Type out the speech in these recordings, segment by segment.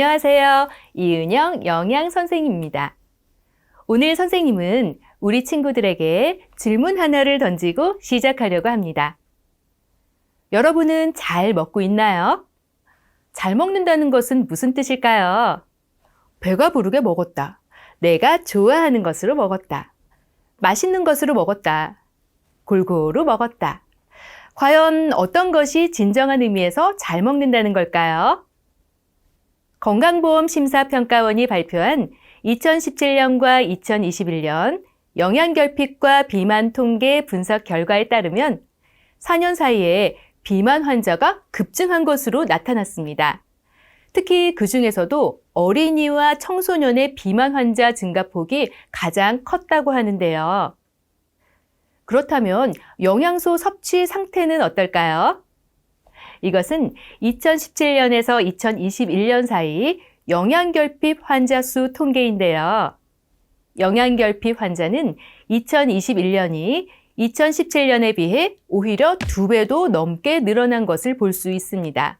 안녕하세요. 이은영 영양 선생님입니다. 오늘 선생님은 우리 친구들에게 질문 하나를 던지고 시작하려고 합니다. 여러분은 잘 먹고 있나요? 잘 먹는다는 것은 무슨 뜻일까요? 배가 부르게 먹었다. 내가 좋아하는 것으로 먹었다. 맛있는 것으로 먹었다. 골고루 먹었다. 과연 어떤 것이 진정한 의미에서 잘 먹는다는 걸까요? 건강보험심사평가원이 발표한 2017년과 2021년 영양결핍과 비만 통계 분석 결과에 따르면 4년 사이에 비만 환자가 급증한 것으로 나타났습니다. 특히 그 중에서도 어린이와 청소년의 비만 환자 증가폭이 가장 컸다고 하는데요. 그렇다면 영양소 섭취 상태는 어떨까요? 이것은 2017년에서 2021년 사이 영양결핍 환자 수 통계인데요. 영양결핍 환자는 2021년이 2017년에 비해 오히려 두 배도 넘게 늘어난 것을 볼 수 있습니다.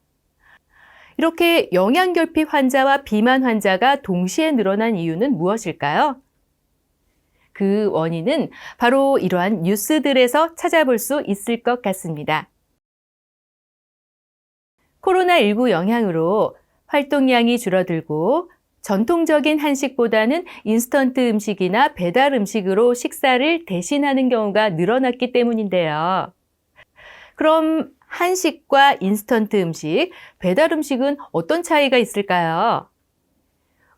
이렇게 영양결핍 환자와 비만 환자가 동시에 늘어난 이유는 무엇일까요? 그 원인은 바로 이러한 뉴스들에서 찾아볼 수 있을 것 같습니다. 코로나19 영향으로 활동량이 줄어들고 전통적인 한식보다는 인스턴트 음식이나 배달 음식으로 식사를 대신하는 경우가 늘어났기 때문인데요. 그럼 한식과 인스턴트 음식, 배달 음식은 어떤 차이가 있을까요?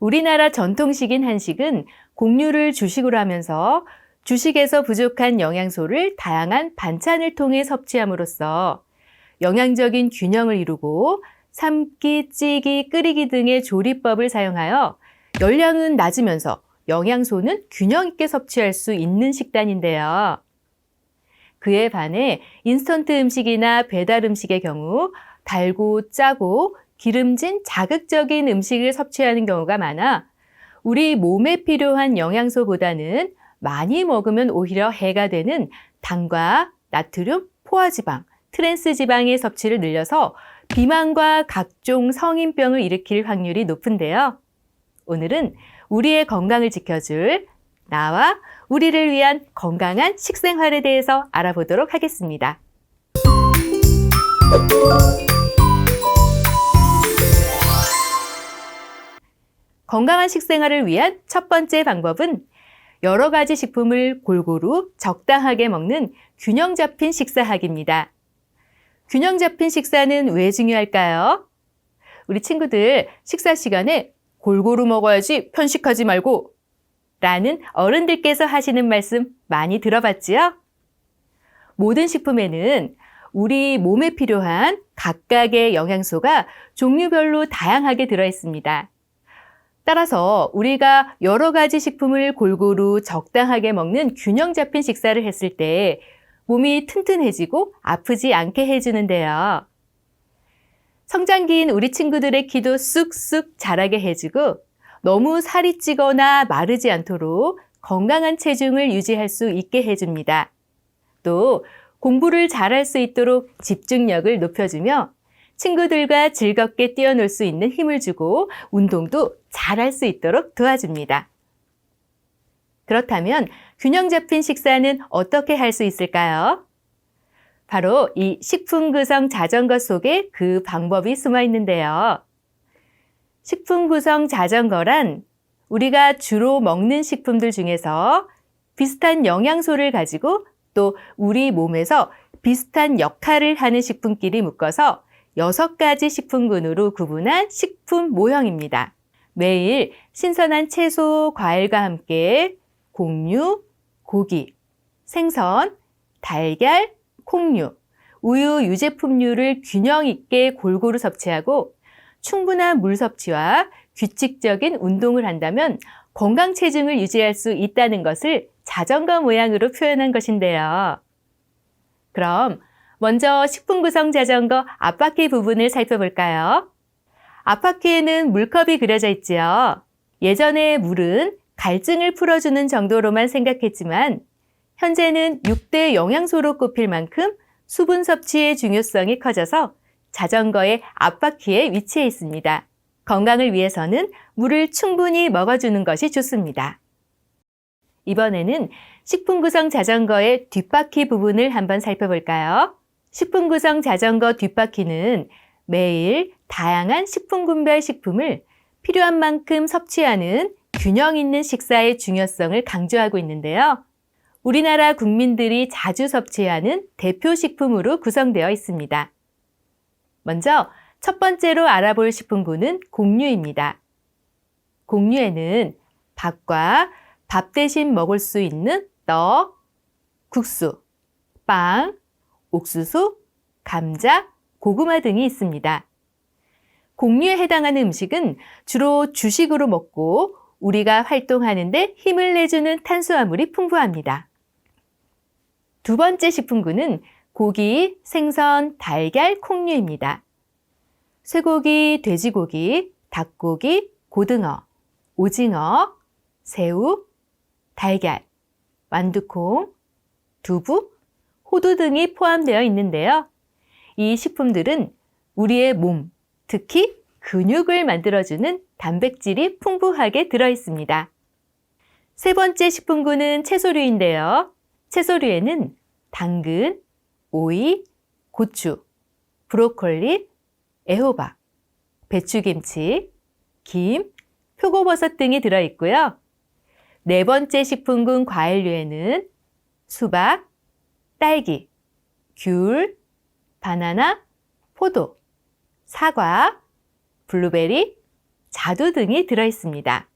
우리나라 전통식인 한식은 곡류를 주식으로 하면서 주식에서 부족한 영양소를 다양한 반찬을 통해 섭취함으로써 영양적인 균형을 이루고 삶기, 찌기, 끓이기 등의 조리법을 사용하여 열량은 낮으면서 영양소는 균형 있게 섭취할 수 있는 식단인데요. 그에 반해 인스턴트 음식이나 배달 음식의 경우 달고 짜고 기름진 자극적인 음식을 섭취하는 경우가 많아 우리 몸에 필요한 영양소보다는 많이 먹으면 오히려 해가 되는 당과 나트륨, 포화지방, 트랜스 지방의 섭취를 늘려서 비만과 각종 성인병을 일으킬 확률이 높은데요. 오늘은 우리의 건강을 지켜줄 나와 우리를 위한 건강한 식생활에 대해서 알아보도록 하겠습니다. 건강한 식생활을 위한 첫 번째 방법은 여러 가지 식품을 골고루 적당하게 먹는 균형 잡힌 식사하기입니다. 균형 잡힌 식사는 왜 중요할까요? 우리 친구들 식사 시간에 골고루 먹어야지 편식하지 말고 라는 어른들께서 하시는 말씀 많이 들어봤지요? 모든 식품에는 우리 몸에 필요한 각각의 영양소가 종류별로 다양하게 들어있습니다. 따라서 우리가 여러 가지 식품을 골고루 적당하게 먹는 균형 잡힌 식사를 했을 때 몸이 튼튼해지고 아프지 않게 해주는데요. 성장기인 우리 친구들의 키도 쑥쑥 자라게 해주고 너무 살이 찌거나 마르지 않도록 건강한 체중을 유지할 수 있게 해줍니다. 또 공부를 잘할 수 있도록 집중력을 높여주며 친구들과 즐겁게 뛰어놀 수 있는 힘을 주고 운동도 잘할 수 있도록 도와줍니다. 그렇다면 균형 잡힌 식사는 어떻게 할 수 있을까요? 바로 이 식품 구성 자전거 속에 그 방법이 숨어 있는데요. 식품 구성 자전거란 우리가 주로 먹는 식품들 중에서 비슷한 영양소를 가지고 또 우리 몸에서 비슷한 역할을 하는 식품끼리 묶어서 여섯 가지 식품군으로 구분한 식품 모형입니다. 매일 신선한 채소, 과일과 함께 곡류, 고기, 생선, 달걀, 콩류, 우유, 유제품류를 균형 있게 골고루 섭취하고 충분한 물 섭취와 규칙적인 운동을 한다면 건강 체중을 유지할 수 있다는 것을 자전거 모양으로 표현한 것인데요. 그럼 먼저 식품 구성 자전거 앞바퀴 부분을 살펴볼까요? 앞바퀴에는 물컵이 그려져 있지요. 예전에 물은 갈증을 풀어주는 정도로만 생각했지만 현재는 6대 영양소로 꼽힐 만큼 수분 섭취의 중요성이 커져서 자전거의 앞바퀴에 위치해 있습니다. 건강을 위해서는 물을 충분히 먹어주는 것이 좋습니다. 이번에는 식품 구성 자전거의 뒷바퀴 부분을 한번 살펴볼까요? 식품 구성 자전거 뒷바퀴는 매일 다양한 식품군별 식품을 필요한 만큼 섭취하는 균형 있는 식사의 중요성을 강조하고 있는데요. 우리나라 국민들이 자주 섭취하는 대표 식품으로 구성되어 있습니다. 먼저 첫 번째로 알아볼 식품군은 곡류입니다. 곡류에는 밥과 밥 대신 먹을 수 있는 떡, 국수, 빵, 옥수수, 감자, 고구마 등이 있습니다. 곡류에 해당하는 음식은 주로 주식으로 먹고 우리가 활동하는데 힘을 내주는 탄수화물이 풍부합니다. 두 번째 식품군은 고기, 생선, 달걀, 콩류입니다. 쇠고기, 돼지고기, 닭고기, 고등어, 오징어, 새우, 달걀, 완두콩, 두부, 호두 등이 포함되어 있는데요. 이 식품들은 우리의 몸, 특히 근육을 만들어주는 단백질이 풍부하게 들어 있습니다. 세 번째 식품군은 채소류인데요. 채소류에는 당근, 오이, 고추, 브로콜리, 애호박, 배추김치, 김, 표고버섯 등이 들어 있고요. 네 번째 식품군 과일류에는 수박, 딸기, 귤, 바나나, 포도, 사과, 블루베리, 자두 등이 들어 있습니다.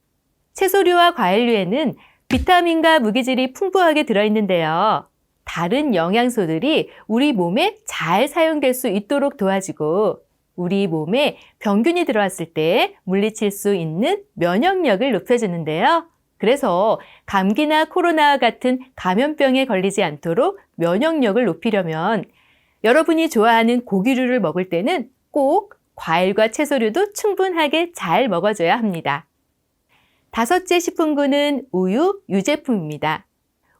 채소류와 과일류에는 비타민과 무기질이 풍부하게 들어 있는데요. 다른 영양소들이 우리 몸에 잘 사용될 수 있도록 도와주고 우리 몸에 병균이 들어왔을 때 물리칠 수 있는 면역력을 높여주는데요. 그래서 감기나 코로나와 같은 감염병에 걸리지 않도록 면역력을 높이려면 여러분이 좋아하는 고기류를 먹을 때는 꼭 과일과 채소류도 충분하게 잘 먹어줘야 합니다. 다섯째 식품군은 우유, 유제품입니다.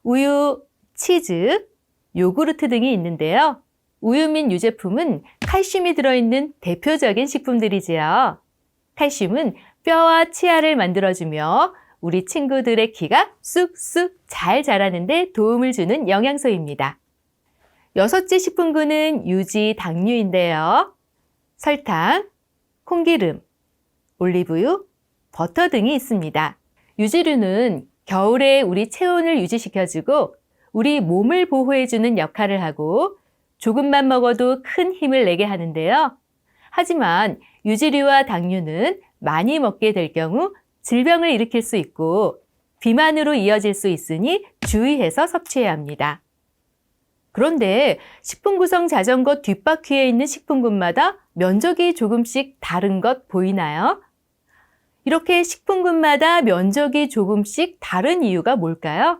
우유, 치즈, 요구르트 등이 있는데요. 우유 및 유제품은 칼슘이 들어있는 대표적인 식품들이지요. 칼슘은 뼈와 치아를 만들어주며 우리 친구들의 키가 쑥쑥 잘 자라는데 도움을 주는 영양소입니다. 여섯째 식품군은 유지 당류인데요. 설탕, 콩기름, 올리브유, 버터 등이 있습니다. 유지류는 겨울에 우리 체온을 유지시켜주고 우리 몸을 보호해주는 역할을 하고 조금만 먹어도 큰 힘을 내게 하는데요. 하지만 유지류와 당류는 많이 먹게 될 경우 질병을 일으킬 수 있고 비만으로 이어질 수 있으니 주의해서 섭취해야 합니다. 그런데 식품 구성 자전거 뒷바퀴에 있는 식품군마다 면적이 조금씩 다른 것 보이나요? 이렇게 식품군마다 면적이 조금씩 다른 이유가 뭘까요?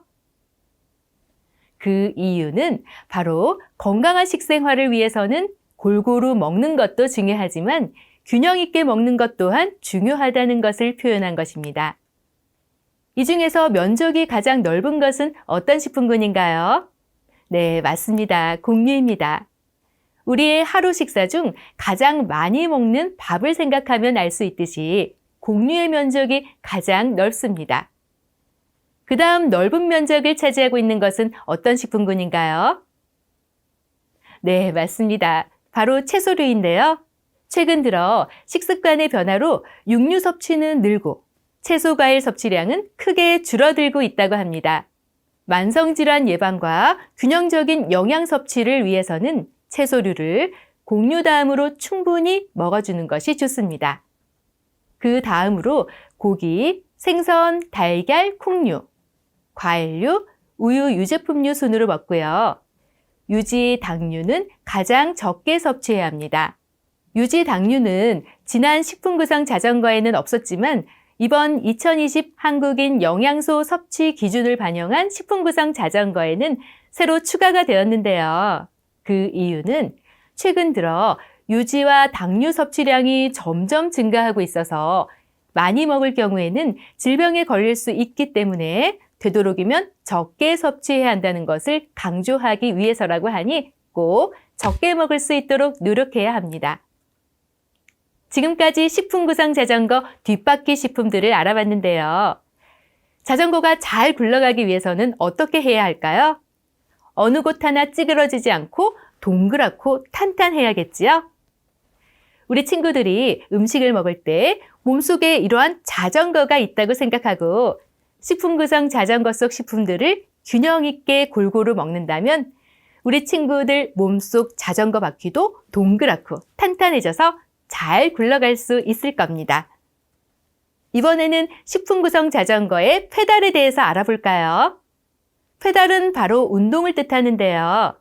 그 이유는 바로 건강한 식생활을 위해서는 골고루 먹는 것도 중요하지만 균형 있게 먹는 것 또한 중요하다는 것을 표현한 것입니다. 이 중에서 면적이 가장 넓은 것은 어떤 식품군인가요? 네, 맞습니다. 곡류입니다. 우리의 하루 식사 중 가장 많이 먹는 밥을 생각하면 알 수 있듯이 곡류의 면적이 가장 넓습니다. 그 다음 넓은 면적을 차지하고 있는 것은 어떤 식품군인가요? 네, 맞습니다. 바로 채소류인데요. 최근 들어 식습관의 변화로 육류 섭취는 늘고 채소 과일 섭취량은 크게 줄어들고 있다고 합니다. 만성질환 예방과 균형적인 영양 섭취를 위해서는 채소류를 곡류 다음으로 충분히 먹어주는 것이 좋습니다. 그 다음으로 고기, 생선, 달걀, 콩류, 과일류, 우유, 유제품류 순으로 먹고요. 유지 당류는 가장 적게 섭취해야 합니다. 유지 당류는 지난 식품구성 자전거에는 없었지만 이번 2020 한국인 영양소 섭취 기준을 반영한 식품구성 자전거에는 새로 추가가 되었는데요. 그 이유는 최근 들어 유지와 당류 섭취량이 점점 증가하고 있어서 많이 먹을 경우에는 질병에 걸릴 수 있기 때문에 되도록이면 적게 섭취해야 한다는 것을 강조하기 위해서라고 하니 꼭 적게 먹을 수 있도록 노력해야 합니다. 지금까지 식품 구성 자전거 뒷바퀴 식품들을 알아봤는데요. 자전거가 잘 굴러가기 위해서는 어떻게 해야 할까요? 어느 곳 하나 찌그러지지 않고 동그랗고 탄탄해야겠지요? 우리 친구들이 음식을 먹을 때 몸속에 이러한 자전거가 있다고 생각하고 식품 구성 자전거 속 식품들을 균형 있게 골고루 먹는다면 우리 친구들 몸속 자전거 바퀴도 동그랗고 탄탄해져서 잘 굴러갈 수 있을 겁니다. 이번에는 식품 구성 자전거의 페달에 대해서 알아볼까요? 페달은 바로 운동을 뜻하는데요.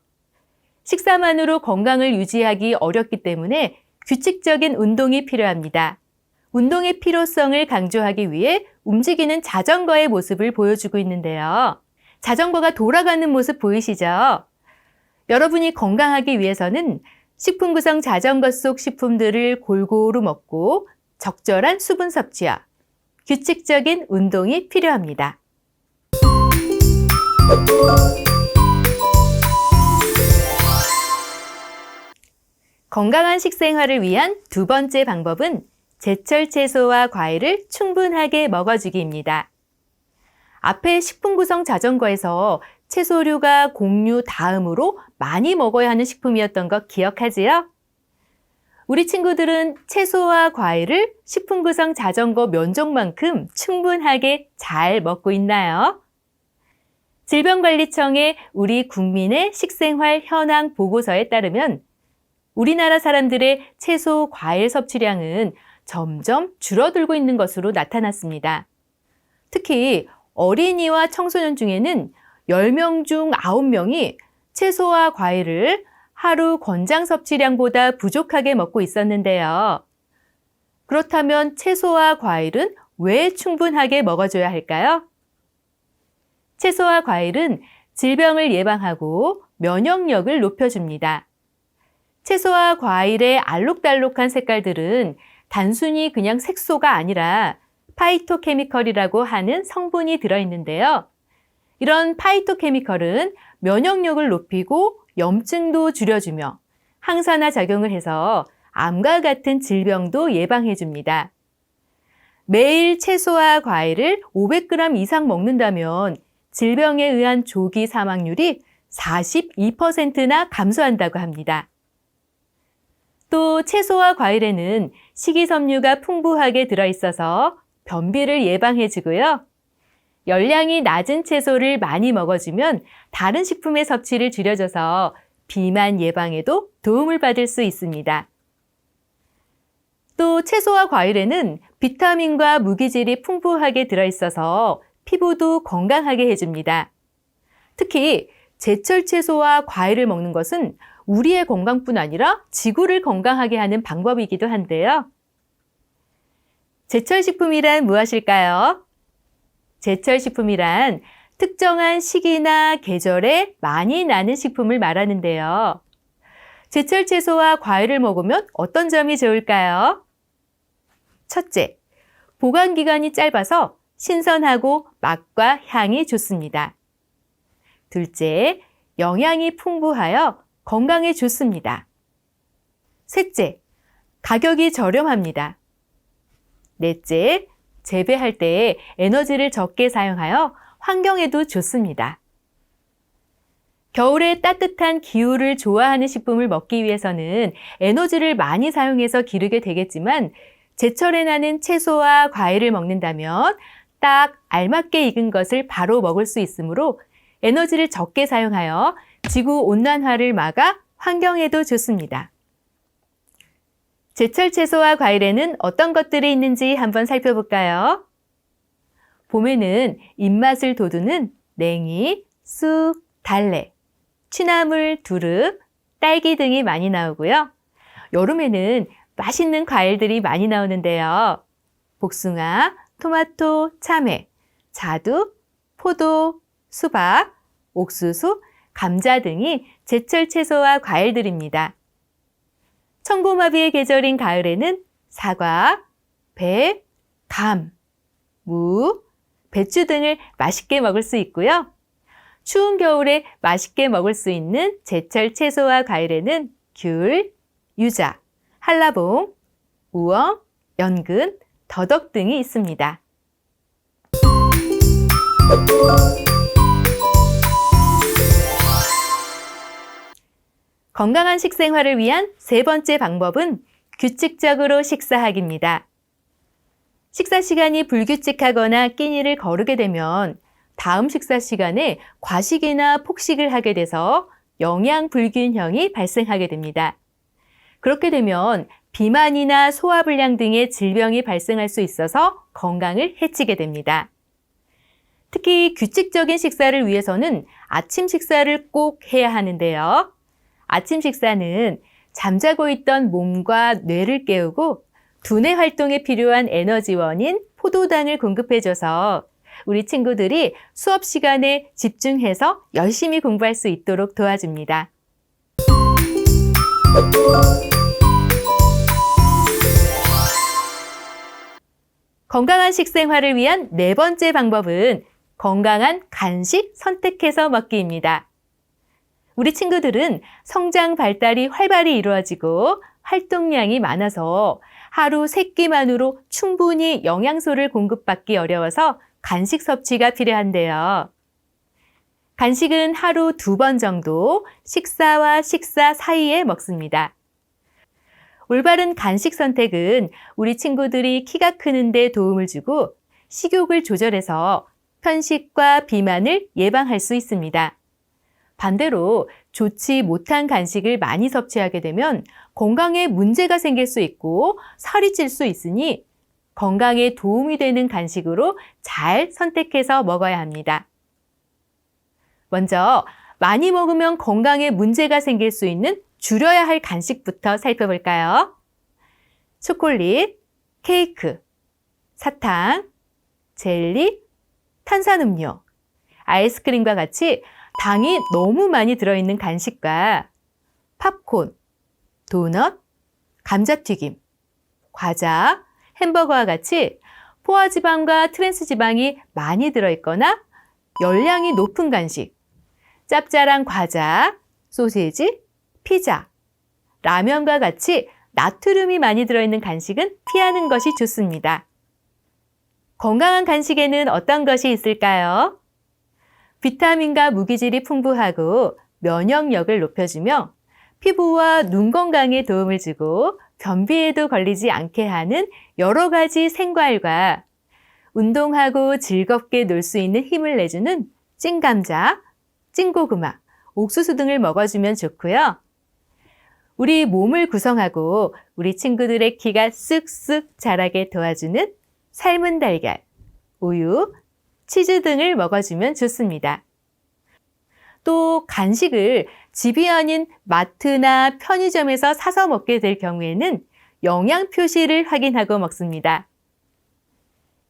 식사만으로 건강을 유지하기 어렵기 때문에 규칙적인 운동이 필요합니다. 운동의 필요성을 강조하기 위해 움직이는 자전거의 모습을 보여주고 있는데요. 자전거가 돌아가는 모습 보이시죠? 여러분이 건강하기 위해서는 식품 구성 자전거 속 식품들을 골고루 먹고 적절한 수분 섭취와 규칙적인 운동이 필요합니다. 건강한 식생활을 위한 두 번째 방법은 제철 채소와 과일을 충분하게 먹어주기입니다. 앞에 식품 구성 자전거에서 채소류가 곡류 다음으로 많이 먹어야 하는 식품이었던 거 기억하지요? 우리 친구들은 채소와 과일을 식품 구성 자전거 면적만큼 충분하게 잘 먹고 있나요? 질병관리청의 우리 국민의 식생활 현황 보고서에 따르면 우리나라 사람들의 채소, 과일 섭취량은 점점 줄어들고 있는 것으로 나타났습니다. 특히 어린이와 청소년 중에는 10명 중 9명이 채소와 과일을 하루 권장 섭취량보다 부족하게 먹고 있었는데요. 그렇다면 채소와 과일은 왜 충분하게 먹어줘야 할까요? 채소와 과일은 질병을 예방하고 면역력을 높여줍니다. 채소와 과일의 알록달록한 색깔들은 단순히 그냥 색소가 아니라 파이토케미컬이라고 하는 성분이 들어있는데요. 이런 파이토케미컬은 면역력을 높이고 염증도 줄여주며 항산화 작용을 해서 암과 같은 질병도 예방해 줍니다. 매일 채소와 과일을 500g 이상 먹는다면 질병에 의한 조기 사망률이 42%나 감소한다고 합니다. 또 채소와 과일에는 식이섬유가 풍부하게 들어있어서 변비를 예방해 주고요. 열량이 낮은 채소를 많이 먹어주면 다른 식품의 섭취를 줄여줘서 비만 예방에도 도움을 받을 수 있습니다. 또 채소와 과일에는 비타민과 무기질이 풍부하게 들어있어서 피부도 건강하게 해줍니다. 특히 제철 채소와 과일을 먹는 것은 우리의 건강뿐 아니라 지구를 건강하게 하는 방법이기도 한데요. 제철 식품이란 무엇일까요? 제철 식품이란 특정한 시기나 계절에 많이 나는 식품을 말하는데요. 제철 채소와 과일을 먹으면 어떤 점이 좋을까요? 첫째, 보관 기간이 짧아서 신선하고 맛과 향이 좋습니다. 둘째, 영양이 풍부하여 건강에 좋습니다. 셋째, 가격이 저렴합니다. 넷째, 재배할 때 에너지를 적게 사용하여 환경에도 좋습니다. 겨울에 따뜻한 기후를 좋아하는 식품을 먹기 위해서는 에너지를 많이 사용해서 기르게 되겠지만 제철에 나는 채소와 과일을 먹는다면 딱 알맞게 익은 것을 바로 먹을 수 있으므로 에너지를 적게 사용하여 지구 온난화를 막아 환경에도 좋습니다. 제철 채소와 과일에는 어떤 것들이 있는지 한번 살펴볼까요? 봄에는 입맛을 돋우는 냉이, 쑥, 달래, 취나물, 두릅, 딸기 등이 많이 나오고요. 여름에는 맛있는 과일들이 많이 나오는데요. 복숭아, 토마토, 참외, 자두, 포도, 수박, 옥수수, 감자 등이 제철 채소와 과일들입니다. 청고마비의 계절인 가을에는 사과, 배, 감, 무, 배추 등을 맛있게 먹을 수 있고요. 추운 겨울에 맛있게 먹을 수 있는 제철 채소와 과일에는 귤, 유자, 한라봉, 우엉, 연근, 더덕 등이 있습니다. 건강한 식생활을 위한 세 번째 방법은 규칙적으로 식사하기입니다. 식사 시간이 불규칙하거나 끼니를 거르게 되면 다음 식사 시간에 과식이나 폭식을 하게 돼서 영양 불균형이 발생하게 됩니다. 그렇게 되면 비만이나 소화불량 등의 질병이 발생할 수 있어서 건강을 해치게 됩니다. 특히 규칙적인 식사를 위해서는 아침 식사를 꼭 해야 하는데요. 아침 식사는 잠자고 있던 몸과 뇌를 깨우고 두뇌 활동에 필요한 에너지원인 포도당을 공급해줘서 우리 친구들이 수업 시간에 집중해서 열심히 공부할 수 있도록 도와줍니다. 건강한 식생활을 위한 네 번째 방법은 건강한 간식 선택해서 먹기입니다. 우리 친구들은 성장 발달이 활발히 이루어지고 활동량이 많아서 하루 세 끼만으로 충분히 영양소를 공급받기 어려워서 간식 섭취가 필요한데요. 간식은 하루 두 번 정도 식사와 식사 사이에 먹습니다. 올바른 간식 선택은 우리 친구들이 키가 크는데 도움을 주고 식욕을 조절해서 편식과 비만을 예방할 수 있습니다. 반대로 좋지 못한 간식을 많이 섭취하게 되면 건강에 문제가 생길 수 있고 살이 찔 수 있으니 건강에 도움이 되는 간식으로 잘 선택해서 먹어야 합니다. 먼저 많이 먹으면 건강에 문제가 생길 수 있는 줄여야 할 간식부터 살펴볼까요? 초콜릿, 케이크, 사탕, 젤리, 탄산음료, 아이스크림과 같이 당이 너무 많이 들어있는 간식과 팝콘, 도넛, 감자튀김, 과자, 햄버거와 같이 포화지방과 트랜스지방이 많이 들어있거나 열량이 높은 간식, 짭짤한 과자, 소세지, 피자, 라면과 같이 나트륨이 많이 들어있는 간식은 피하는 것이 좋습니다. 건강한 간식에는 어떤 것이 있을까요? 비타민과 무기질이 풍부하고 면역력을 높여주며 피부와 눈 건강에 도움을 주고 변비에도 걸리지 않게 하는 여러 가지 생과일과 운동하고 즐겁게 놀 수 있는 힘을 내주는 찐감자, 찐고구마, 옥수수 등을 먹어주면 좋고요. 우리 몸을 구성하고 우리 친구들의 키가 쓱쓱 자라게 도와주는 삶은 달걀, 우유, 치즈 등을 먹어주면 좋습니다. 또 간식을 집이 아닌 마트나 편의점에서 사서 먹게 될 경우에는 영양 표시를 확인하고 먹습니다.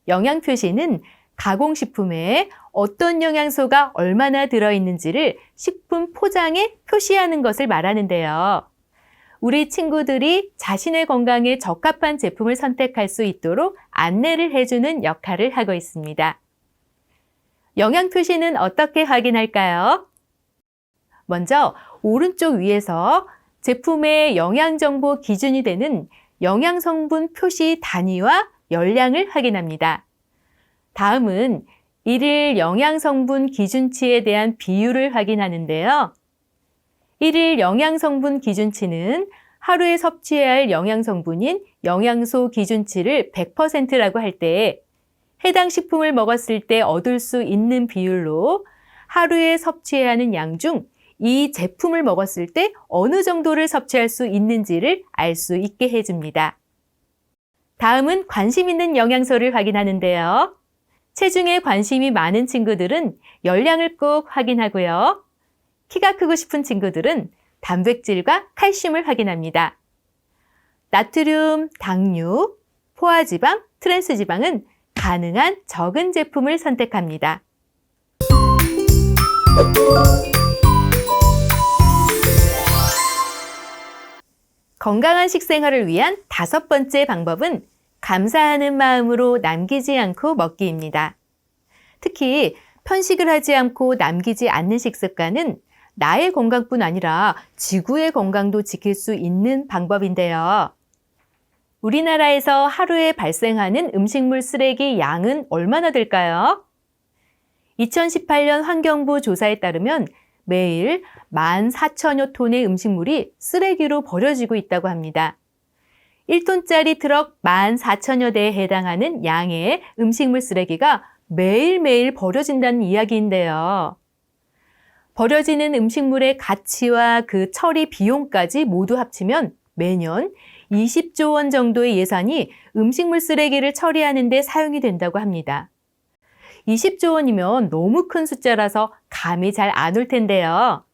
영양 표시는 가공식품에 어떤 영양소가 얼마나 들어있는지를 식품 포장에 표시하는 것을 말하는데요. 우리 친구들이 자신의 건강에 적합한 제품을 선택할 수 있도록 안내를 해주는 역할을 하고 있습니다. 영양 표시는 어떻게 확인할까요? 먼저 오른쪽 위에서 제품의 영양 정보 기준이 되는 영양 성분 표시 단위와 열량을 확인합니다. 다음은 일일 영양 성분 기준치에 대한 비율을 확인하는데요. 일일 영양 성분 기준치는 하루에 섭취해야 할 영양 성분인 영양소 기준치를 100%라고 할 때 해당 식품을 먹었을 때 얻을 수 있는 비율로 하루에 섭취해야 하는 양 중 이 제품을 먹었을 때 어느 정도를 섭취할 수 있는지를 알 수 있게 해줍니다. 다음은 관심 있는 영양소를 확인하는데요. 체중에 관심이 많은 친구들은 열량을 꼭 확인하고요. 키가 크고 싶은 친구들은 단백질과 칼슘을 확인합니다. 나트륨, 당류, 포화지방, 트랜스지방은 가능한 적은 제품을 선택합니다. 건강한 식생활을 위한 다섯 번째 방법은 감사하는 마음으로 남기지 않고 먹기입니다. 특히 편식을 하지 않고 남기지 않는 식습관은 나의 건강뿐 아니라 지구의 건강도 지킬 수 있는 방법인데요. 우리나라에서 하루에 발생하는 음식물 쓰레기 양은 얼마나 될까요? 2018년 환경부 조사에 따르면 매일 14,000여 톤의 음식물이 쓰레기로 버려지고 있다고 합니다. 1톤짜리 트럭 14,000여 대에 해당하는 양의 음식물 쓰레기가 매일매일 버려진다는 이야기인데요. 버려지는 음식물의 가치와 그 처리 비용까지 모두 합치면 매년 20조 원 정도의 예산이 음식물 쓰레기를 처리하는 데 사용이 된다고 합니다. 20조 원이면 너무 큰 숫자라서 감이 잘 안 올 텐데요.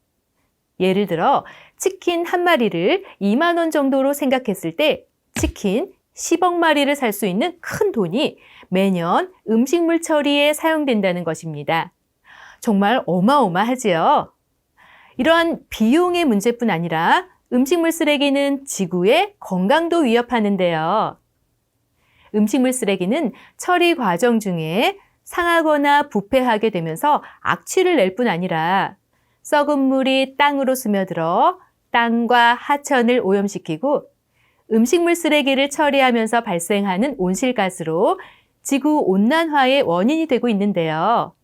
예를 들어 치킨 한 마리를 2만 원 정도로 생각했을 때 치킨 10억 마리를 살 수 있는 큰 돈이 매년 음식물 처리에 사용된다는 것입니다. 정말 어마어마하지요. 이러한 비용의 문제뿐 아니라 음식물 쓰레기는 지구의 건강도 위협하는데요. 음식물 쓰레기는 처리 과정 중에 상하거나 부패하게 되면서 악취를 낼 뿐 아니라 썩은 물이 땅으로 스며들어 땅과 하천을 오염시키고 음식물 쓰레기를 처리하면서 발생하는 온실가스로 지구 온난화의 원인이 되고 있는데요.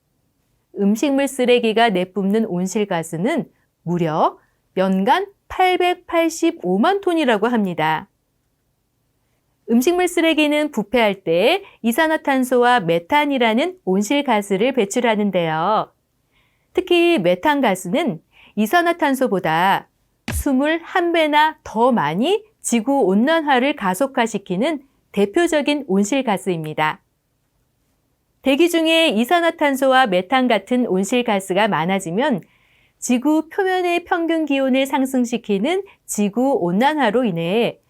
음식물 쓰레기가 내뿜는 온실가스는 무려 연간 885만 톤이라고 합니다. 음식물 쓰레기는 부패할 때 이산화탄소와 메탄이라는 온실가스를 배출하는데요. 특히 메탄가스는 이산화탄소보다 21배나 더 많이 지구 온난화를 가속화시키는 대표적인 온실가스입니다. 대기 중에 이산화탄소와 메탄 같은 온실가스가 많아지면 지구 표면의 평균 기온을 상승시키는 지구 온난화로 인해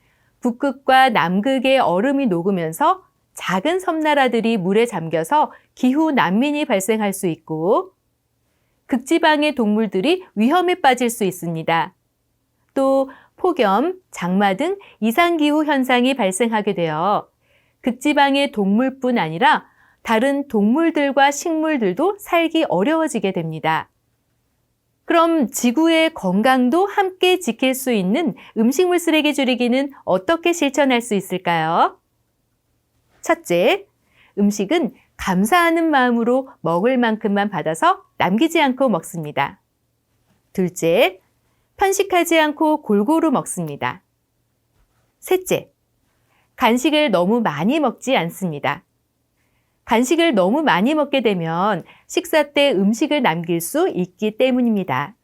북극과 남극의 얼음이 녹으면서 작은 섬나라들이 물에 잠겨서 기후 난민이 발생할 수 있고 극지방의 동물들이 위험에 빠질 수 있습니다. 또 폭염, 장마 등 이상기후 현상이 발생하게 되어 극지방의 동물뿐 아니라 다른 동물들과 식물들도 살기 어려워지게 됩니다. 그럼 지구의 건강도 함께 지킬 수 있는 음식물 쓰레기 줄이기는 어떻게 실천할 수 있을까요? 첫째, 음식은 감사하는 마음으로 먹을 만큼만 받아서 남기지 않고 먹습니다. 둘째, 편식하지 않고 골고루 먹습니다. 셋째, 간식을 너무 많이 먹지 않습니다. 간식을 너무 많이 먹게 되면 식사 때 음식을 남길 수 있기 때문입니다.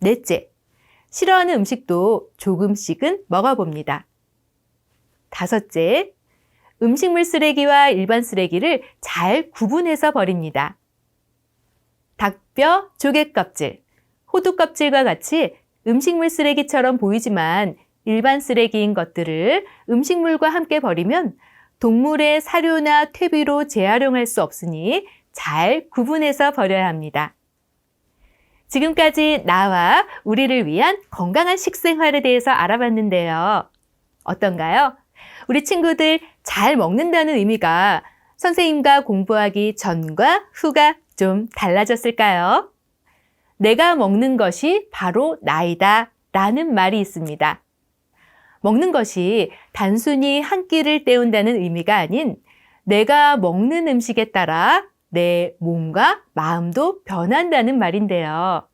넷째, 싫어하는 음식도 조금씩은 먹어봅니다. 다섯째, 음식물 쓰레기와 일반 쓰레기를 잘 구분해서 버립니다. 닭뼈, 조개 껍질, 호두 껍질과 같이 음식물 쓰레기처럼 보이지만 일반 쓰레기인 것들을 음식물과 함께 버리면 동물의 사료나 퇴비로 재활용할 수 없으니 잘 구분해서 버려야 합니다. 지금까지 나와 우리를 위한 건강한 식생활에 대해서 알아봤는데요. 어떤가요? 우리 친구들 잘 먹는다는 의미가 선생님과 공부하기 전과 후가 좀 달라졌을까요? 내가 먹는 것이 바로 나이다 라는 말이 있습니다. 먹는 것이 단순히 한 끼를 때운다는 의미가 아닌 내가 먹는 음식에 따라 내 몸과 마음도 변한다는 말인데요.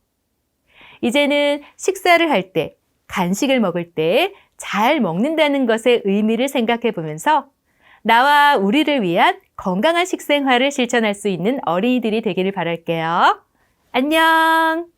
이제는 식사를 할 때, 간식을 먹을 때 잘 먹는다는 것의 의미를 생각해 보면서 나와 우리를 위한 건강한 식생활을 실천할 수 있는 어린이들이 되기를 바랄게요. 안녕!